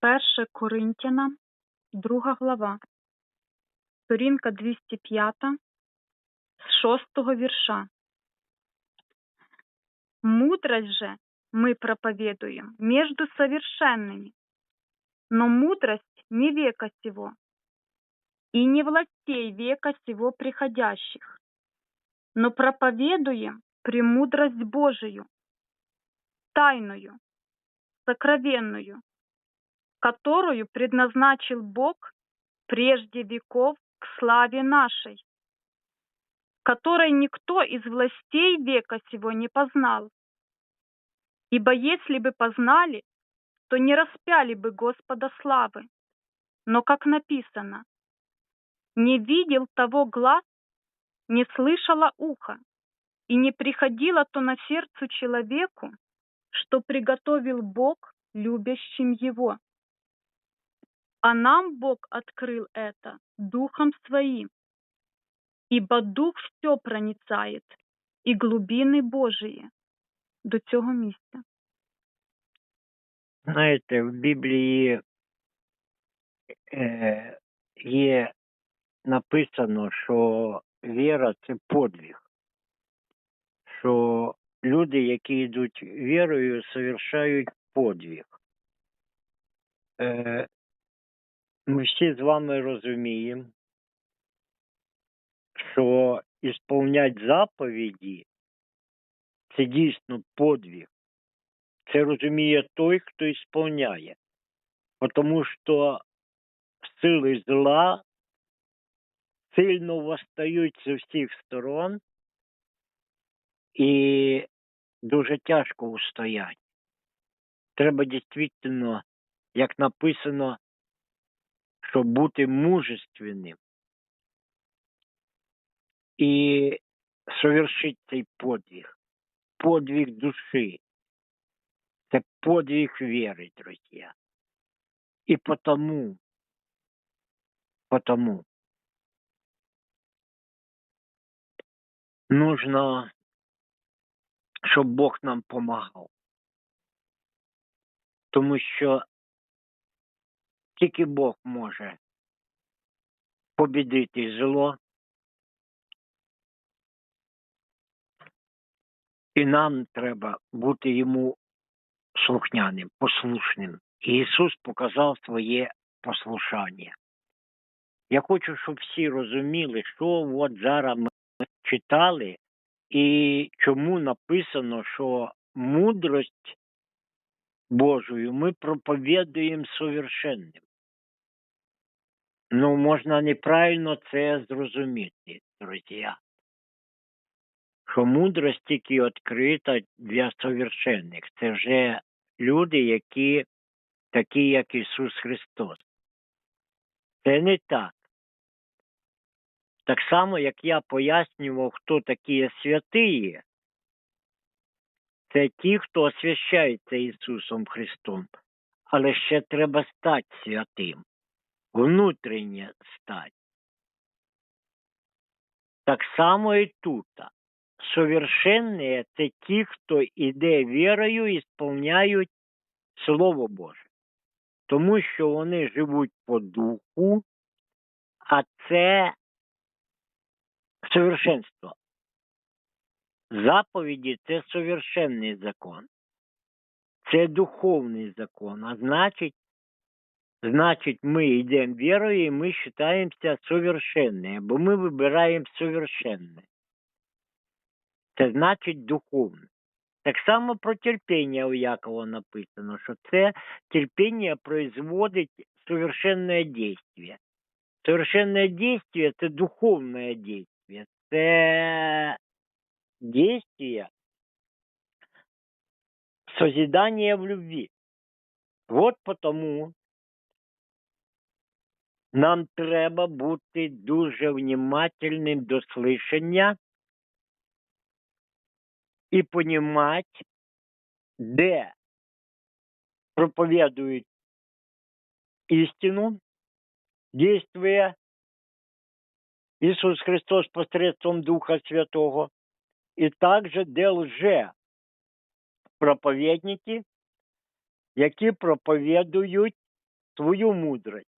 Перше Коринтянам, друга глава, сторінка 205, з шостого вірша. Мудрость же мы проповедуем между совершенными, но мудрость не века сего, и не властей века сего приходящих, но проповедуем премудрость Божию, тайную, сокровенную, которую предназначил Бог прежде веков к славе нашей, которой никто из властей века сего не познал. Ибо если бы познали, то не распяли бы Господа славы. Но, как написано, не видел того глаз, не слышало ухо, и не приходило то на сердцу человеку, что приготовил Бог любящим его. А нам Бог открыл это Духом Своим, ибо Дух все проницает, і глубини Божії до цього місця. Знаєте, в Біблії е, є написано, що віра це подвиг, що люди, які йдуть вірою, совершають подвиг. Е, ми всі з вами розуміємо, що ісполнять заповіді це дійсно подвиг. Це розуміє той, хто ісполняє. Тому що сили зла сильно восстають з усіх сторон і дуже тяжко устоять. Треба дійсно, як написано, щоб бути мужественним і совершить цей подвиг, подвиг душі. Це подвиг веры, друзья. И потому, потому нужно, щоб Бог нам помагав. Тому що тільки Бог може побідити зло. І нам треба бути йому слухняним, послушним. І Ісус показав своє послушання. Я хочу, щоб всі розуміли, що от зараз ми читали, і чому написано, що мудрость Божою ми проповідуємо совершенним. Ну, можна неправильно це зрозуміти, друзі. Що мудрость тільки відкрита для совершенних. Це вже люди, які такі, як Ісус Христос. Це не так. Так само, як я пояснював, хто такі святиї, це ті, хто освящається Ісусом Христом, але ще треба стати святим, внутрішнє стати. Так само і тут. Совершенні – це ті, хто іде вірою і сповняють Слово Боже. Тому що вони живуть по духу, а це совершенство. Заповіді це совершенний закон. Це духовний закон. А значить, значить, ми йдемо вірою і ми вважаємося совершенними, бо ми вибираємо совершенне. Це значить духовне. Так само про терпіння у Якова написано, що це терпіння производить совершенне дійство. Совершенне дійство – це духовне дійство. Це дійство созидання в любві. Вот потому нам треба бути дуже внимательним до слышання і понімати, де проповідують істину, действує Ісус Христос посредством Духа Святого, і також де лже проповідники, які проповідують свою мудрость,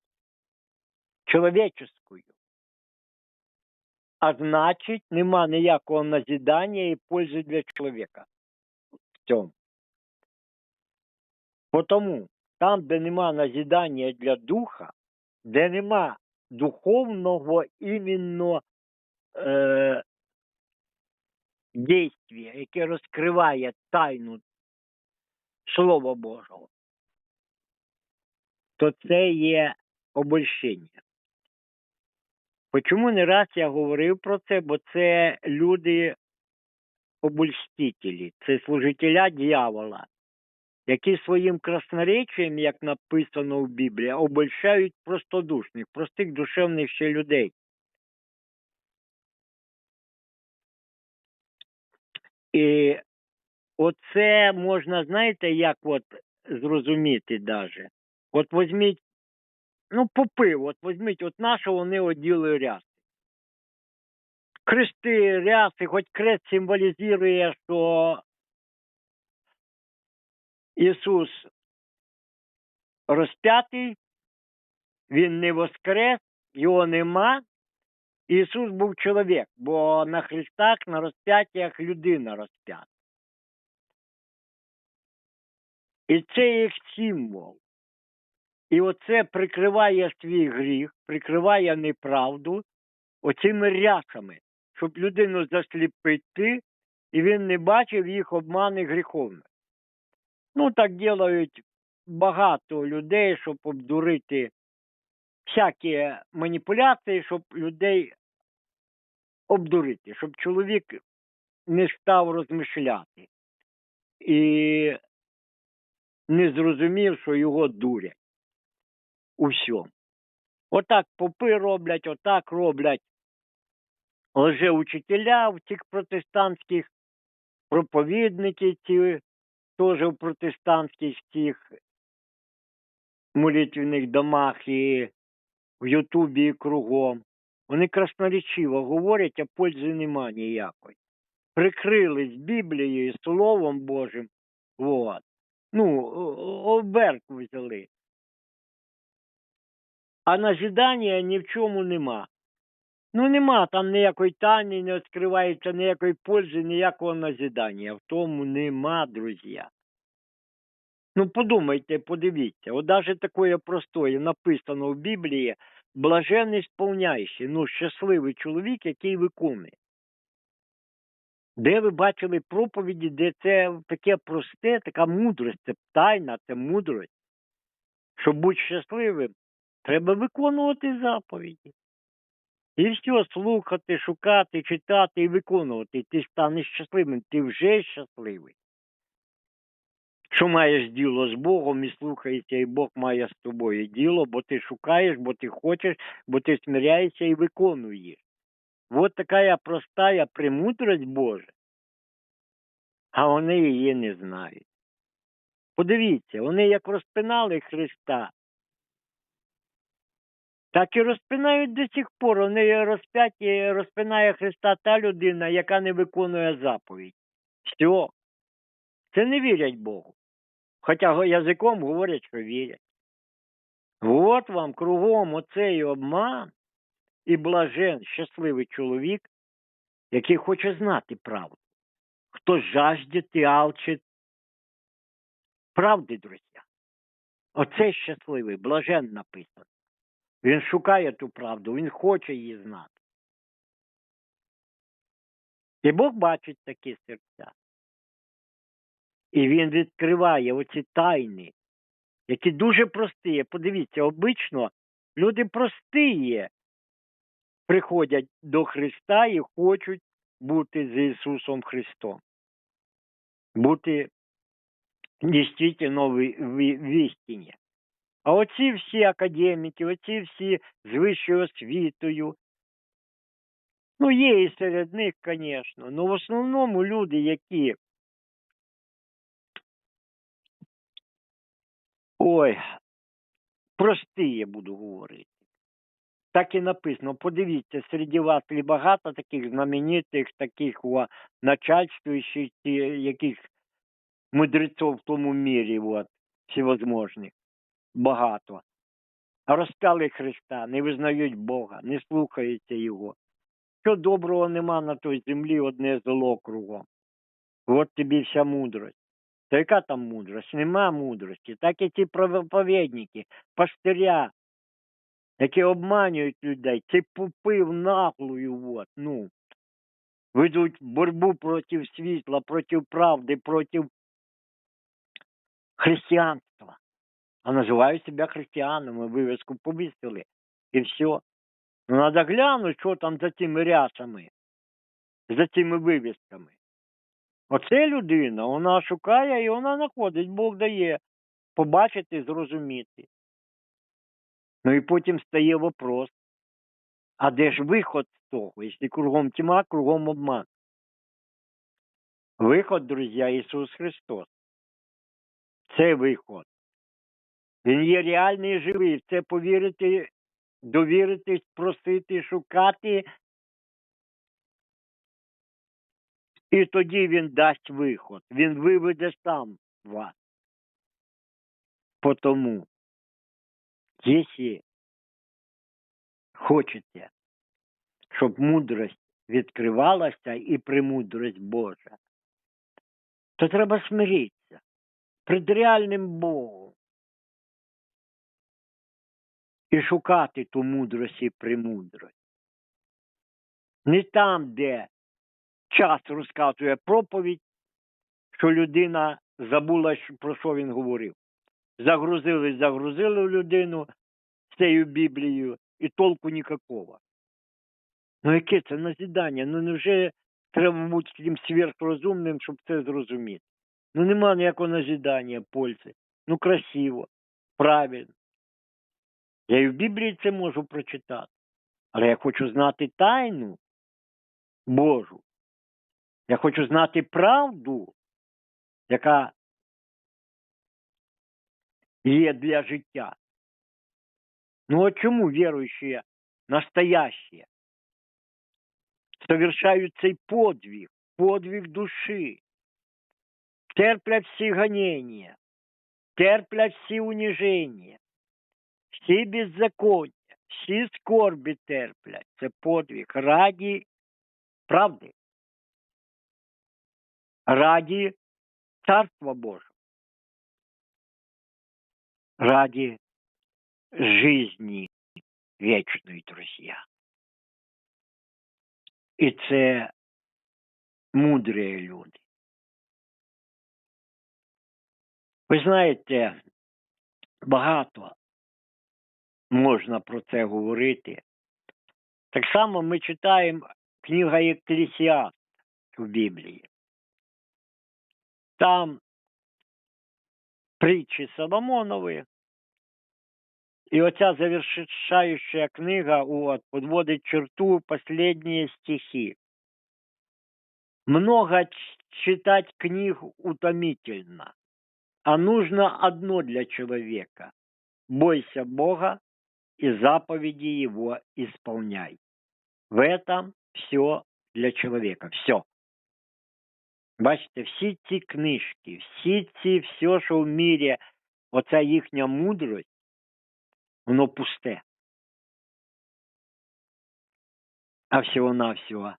человеческую. А значить, нема ніякого назідання і пользи для чоловіка в цьому. Потому там, де нема назідання для духа, де нема духовного іменно е, дійствія, яке розкриває тайну Слова Божого, то це є обольщення. Почому не раз я говорив про це? Бо це люди обольстителі, це служителя дьявола, які своїм красноречієм, як написано в Біблії, обольщають простодушних, простих душевних ще людей. І оце можна, знаєте, як от зрозуміти даже. От візьміть, ну, попи, от візьміть, от наше вони оділи ряси. Крести, ряси, хоч крест символізує, що Ісус розп'ятий, Він не воскрес, його нема. Ісус був чоловік, бо на хрестах, на розп'яттях людина розп'ята. І це їх символ. І оце прикриває свій гріх, прикриває неправду оцими рясами, щоб людину засліпити, і він не бачив їх обмани гріховних. Ну, так ділають багато людей, щоб обдурити всякі маніпуляції, щоб людей обдурити, щоб чоловік не став розмишляти і не зрозумів, що його дурять у всьому. Отак попи роблять, отак роблять лжеучителя в цих протестантських проповідники, ці теж в протестантських цих молитвених домах і в Ютубі і кругом. Вони красноречиво говорять, а пользи нема ніякої. Прикрились Біблією, Словом Божим. Вот. Ну, оберку взяли. А назідання ні в чому нема. Ну, нема там ніякої тайни, не відкривається ніякої пользи, ніякого назідання. В тому нема, друзі. Ну, подумайте, подивіться. От навіть таке простое написано в Біблії блаженний сповняючий, ну, щасливий чоловік, який виконує. Де ви бачили проповіді, де це таке просте, така мудрость, це тайна, це мудрость. Щоб бути щасливим, треба виконувати заповіді. І все, слухати, шукати, читати і виконувати. Ти станеш щасливим, ти вже щасливий. Що маєш діло з Богом і слухаєшся, і Бог має з тобою діло, бо ти шукаєш, бо ти хочеш, бо ти смиряєшся і виконуєш. Вот така простая премудрость Божа. А вони її не знають. Подивіться, вони як розпинали Христа, так і розпинають до сих пор. Вони розп'яті, розпинає Христа та людина, яка не виконує заповідь. Все. Це не вірять Богу. Хоча язиком говорять, що вірять. От вам кругом оцей обман і блажен, щасливий чоловік, який хоче знати правду. Хто жаждет і алчить правди, друзі. Оце щасливий, блажен написано. Він шукає ту правду, він хоче її знати. І Бог бачить такі серця. І він відкриває оці тайни, які дуже прості. Подивіться, обично люди прості приходять до Христа і хочуть бути з Ісусом Христом. Бути дійсно в, істині. А оці всі академіки, оці всі з вищою освітою. Ну, є і серед них, звісно. Ну, в основному люди, які. Ой, прості, я буду говорити. Так і написано. Подивіться, серед вас ли багато таких знаменитих, таких о, начальствуючих, яких мудрецов в тому мірі, от, всевозможних багато. розпяли Христа, не визнають Бога, не слухаються Його. Що доброго нема на той землі, одне зло кругом. От тобі вся мудрость. То яка там мудрость? Нема мудрості. Так і ці проповідники, пастиря, які обманюють людей, ці пупи в наглую, от, ну, ведуть боротьбу проти світла, проти правди, проти християнства. А називають себе християнами, вивіску повісили. І все. Ну, треба глянути, що там за цими рясами, за цими вивісками. Оце людина, вона шукає і вона знаходить, Бог дає побачити, зрозуміти. Ну і потім стає вопрос, а де ж виход з того, якщо кругом тьма, кругом обман? Виход, друзі, Ісус Христос. Це виход. Він є реальний і живий. Це повірити, довіритись, просити, шукати. І тоді він дасть виход. Він виведе сам вас. Потому, якщо хочете, щоб мудрость відкривалася і премудрость Божа, то треба смиритися перед реальним Богом і шукати ту мудрість і премудрость. Не там, де час розказує проповідь, що людина забула, про що він говорив. Загрузили, загрузили людину цією Біблією і толку ніякого. Ну яке це назідання? Ну невже треба бути таким сверхрозумним, щоб це зрозуміти? Ну нема ніякого назідання пользи. Ну красиво, правильно. Я і в Біблії це можу прочитати. Але я хочу знати тайну Божу. Я хочу знати правду, яка є для життя. Ну а чому віруючі, настоящие, совершають цей подвиг, подвиг душі, терплять всі гонения, терплять всі униження, всі беззаконня, всі скорбі терплять. Це подвиг раді правди, раді Царства Божого, раді жизни вічної, друзі. І це мудрі люди. Ви знаєте, багато можна про це говорити. Так само ми читаємо книга Еклесіаст в Біблії. Там притчі Соломонові. І оця завершающая книга от, подводить черту последние стихи. Много читать книг утомительно, а нужно одно для человека. Бойся Бога и заповеди Его исполняй. В этом все для чоловіка. Все. Бачите, всі ці книжки, всі ці, все, що в мірі, оця їхня мудрость, воно пусте. А всього-навсього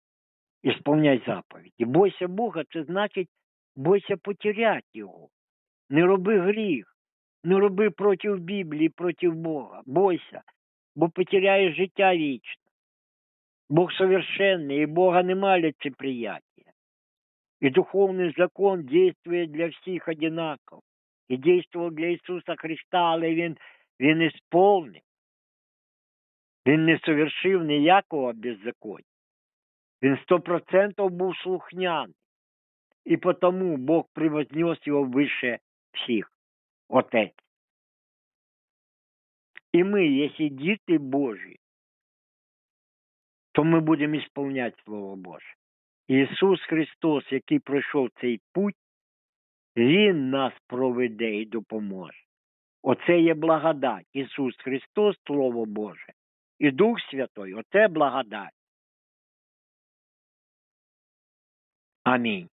ісполняй заповіді. Бойся Бога, це значить бойся потеряти його. Не роби гріх, не роби проти Біблії, проти Бога. Бойся, бо потеряєш життя вічне. Бог совершенный, и Бога нема лицеприятия. И духовный закон действует для всіх одинаково. І действував для Ісуса Христа, але Він, він ісполнив. Він не совершив ніякого беззаконня. Він сто процентов був слухняний. І потому Бог превознес його вище всіх. Отець. І ми, якщо діти Божі, то ми будемо ісполняти Слово Боже. Ісус Христос, який пройшов цей путь, Він нас проведе і допоможе. Оце є благодать. Ісус Христос, Слово Боже, і Дух Святой, оце благодать. Амінь.